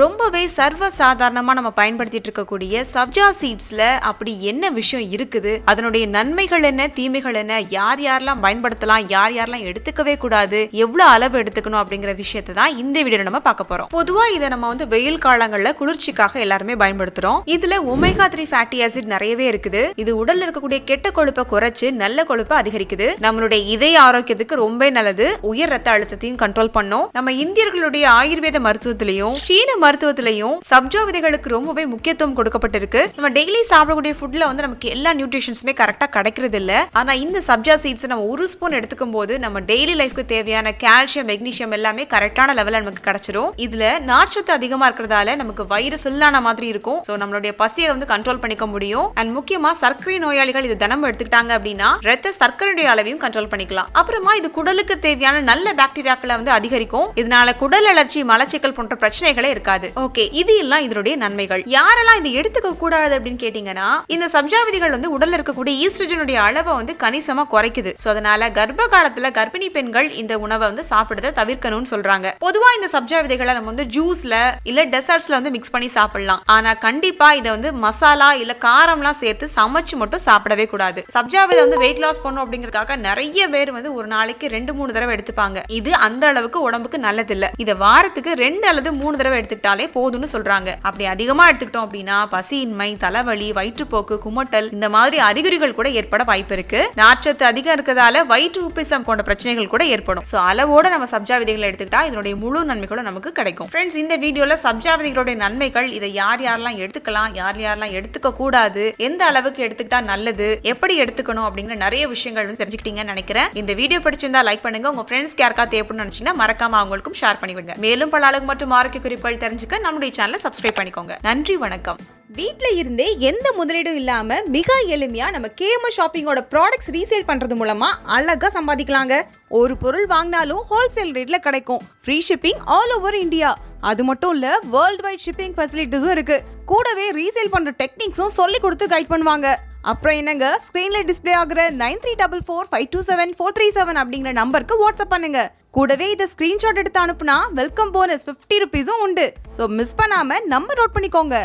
ரொம்பவே சர்வசாதாரணமாக நம்ம பயன்படுத்திட்டு இருக்கக்கூடிய சப்ஜா சீட்ஸில் அப்படி என்ன விஷயம் இருக்குது? அதனுடைய நன்மைகள் என்ன தீமைகள் என்ன? யார் யாரெல்லாம் பயன்படுத்தலாம் யார் யாரெல்லாம் எடுத்துக்கவே கூடாது எவ்வளோ அளவு எடுத்துக்கணும் அப்படிங்கிற விஷயத்தை தான் இந்த வீடியோ நம்ம பார்க்க போகிறோம் பொதுவாக இதை நம்ம வந்து வெயில் காலங்களில் குளிர்ச்சிக்காக எல்லாருமே பயன்படுத்துகிறோம் இதில் ஒமேகா த்ரீ ஃபேட்டி ஆசிட் நிறையவே இருக்குது. இது உடலில் இருக்கக்கூடிய கெட்ட கொழுப்பை குறைச்சு நல்ல கொழுப்பை அதிகரிக்குது. நம்மளுடைய இதய ஆரோக்கியத்துக்கு ரொம்ப நல்லது. உயர் ரத்த அழுத்தத்தையும் கண்ட்ரோல் பண்ணும். நம்ம இந்தியர்களுடைய ஆயுர்வேத மருத்துவத்திலையும் சீன மருத்துவத்திலையும் சப்ஜா விதைகளுக்கு ரொம்பவே முக்கியத்துவம் கொடுக்கப்பட்டிருக்கு. நம்ம டெய்லி சாப்பிடக்கூடிய ஃபுட்ல வந்து நமக்கு எல்லா நியூட்ரிஷன்ஸுமே கரெக்டாக கிடைக்கிறது இல்லை ஆனால் இந்த சப்ஜா சீட்ஸ் நம்ம ஒரு ஸ்பூன் எடுத்துக்கும் போது நம்ம டெய்லி லைஃப்க்கு தேவையான கால்சியம் மெக்னீஷியம் எல்லாமே கரெக்டான லெவலில் நமக்கு கிடைச்சிரும். இதுல நார்ச்சத்து அதிகமாக இருக்கிறதால நமக்கு வயிறு ஃபில் ஆன மாதிரி இருக்கும். ஸோ நம்மளுடைய பசியை வந்து கண்ட்ரோல் பண்ணிக்க முடியும். அண்ட் முக்கியமாக சர்க்கரை நோயாளிகள் இது தினமும் எடுத்துக்கிட்டாங்க அப்படின்னா ரத்த சர்க்கரையுடைய அளவையும் கண்ட்ரோல் பண்ணிக்கலாம். அப்புறமா இது குடலுக்கு தேவையான நல்ல பாக்டீரியாக்களை வந்து அதிகரிக்கும். இதனால குடல் அலர்ச்சி மலச்சிக்கல் போன்ற பிரச்சனைகளே இருக்காது. ஓகே இது எல்லாம் இதனுடைய நன்மைகள். யாரெல்லாம் இதை எடுத்துக்க கூடாது அப்படின்னு கேட்டீங்கன்னா இந்த சப்ஜா விதிகள் வந்து உடல்ல இருக்கக்கூடிய ஈஸ்ட்ரஜனுடைய அளவை வந்து கணிசமா குறைக்குது. சோ அதனால கர்ப்ப காலத்துல கர்ப்பிணி பெண்கள் இந்த உணவை வந்து சாப்பிடுறத தவிர்க்கணும்னு சொல்றாங்க. பொதுவா இந்த சப்ஜா விதைகளை நம்ம வந்து ஜூஸ்ல இல்ல டெசர்ட்ஸ்ல வந்து மிக்ஸ் பண்ணி சாப்பிடலாம். ஆனா கண்டிப்பா இதை வந்து மசாலா இல்ல காரம்லாம் சேர்த்து சமைச்சு மட்டும் சாப்பிடவே கூடாது. சப்ஜா விதை வந்து வெயிட் லாஸ் பண்ணும் அப்படிங்கறதுக்காக நிறைய பேர் வந்து ஒரு நாளைக்கு ரெண்டு மூணு தடவை எடுத்துப்பாங்க. இது அந்த அளவுக்கு உடம்புக்கு நல்லதில்லை. இதை வாரத்துக்கு ரெண்டு அல்லது மூணு தடவை எடுத்துக்கிட்டாலே போதும்னு சொல்றாங்க. அப்படி அதிகமா எடுத்துக்கிட்டோம் அப்படின்னா பசியின்மை தலைவலி வயிற்றுப்போக்கு குமட்டல் இந்த மாதிரி அறிகுறிகள் கூட ஏற்பட வாய்ப்பு இருக்கு. நார்ச்சத்து அதிகம் இருக்கிறதால வயிற்று உப்பிசம் போன்ற பிரச்சனைகள் கூட ஏற்படும். சோ அளவோட நம்ம சப்ஜா விதைகளை எடுத்துக்கிட்டா இதனுடைய முழு நன்மைகளும் நமக்கு கிடைக்கும். ஃப்ரெண்ட்ஸ் இந்த வீடியோல சப்ஜா விதைகளுடைய நன்மைகள் இதை யார் யாரெல்லாம் எடுத்துக்கலாம் யார் யாரெல்லாம் எடுத்துக்க கூடாது எந்த அளவுக்கு எடுத்துக்கிட்டா நல்லது எப்படி எடுத்துக்கணும் அப்படிங்கிற நிறைய விஷயங்கள் வந்து தெரிஞ்சுக்கிட்டீங்கன்னு நினைக்கிறேன். இந்த வீடியோ பிடிச்சிருந்தா லைக் பண்ணுங்க. உங்க ஃப்ரெண்ட்ஸ் யாருக்கா தேவைப்படும் நினைச்சீங்கன்னா மறக்காம அவங்களுக்கும் ஷேர் பண்ணிவிடுங்க. மேலும் பல அளவு மற்றும் ஆரோக்கிய குறிப்புகள் தெரிஞ்சுக்க நம்முடைய சேனலை சப்ஸ்கிரைப் பண்ணிக்கோங்க. நன்றி வணக்கம். வீட்டில் இருந்தே எந்த முதலீடும் இல்லாமல் மிக எளிமையாக நம்ம கேம ஷாப்பிங்கோட ப்ராடக்ட்ஸ் ரீசேல் பண்ணுறது மூலமாக அழகாக சம்பாதிக்கலாங்க. ஒரு பொருள் வாங்கினாலும் ஹோல்சேல் ரேட்டில் கிடைக்கும். Free shipping all over India அது மட்டும் இல்ல வேர்ல்ட் வைட் ஷிப்பிங் ஃபெசிலிட்டிஸும் இருக்கு. கூடவே ரீசேல் பண்ற டெக்னிக்ஸும் சொல்லி கொடுத்து கைட் பண்ணுவாங்க. அப்புறம் என்னங்க? ஸ்க்ரீனில் டிஸ்ப்ளே ஆகுற nine three double four five two seven four three seven அப்படிங்கிற நம்பருக்கு வாட்ஸ்அப் பண்ணுங்க. கூடவே இதை ஸ்கிரீன்ஷாட் எடுத்து அனுப்புனா வெல்கம் போனஸ் ஃபிஃப்டி ருபீஸும் உண்டு. ஸோ மிஸ் பண்ணாம நம்பர் நோட் பண்ணிக்கோங்க.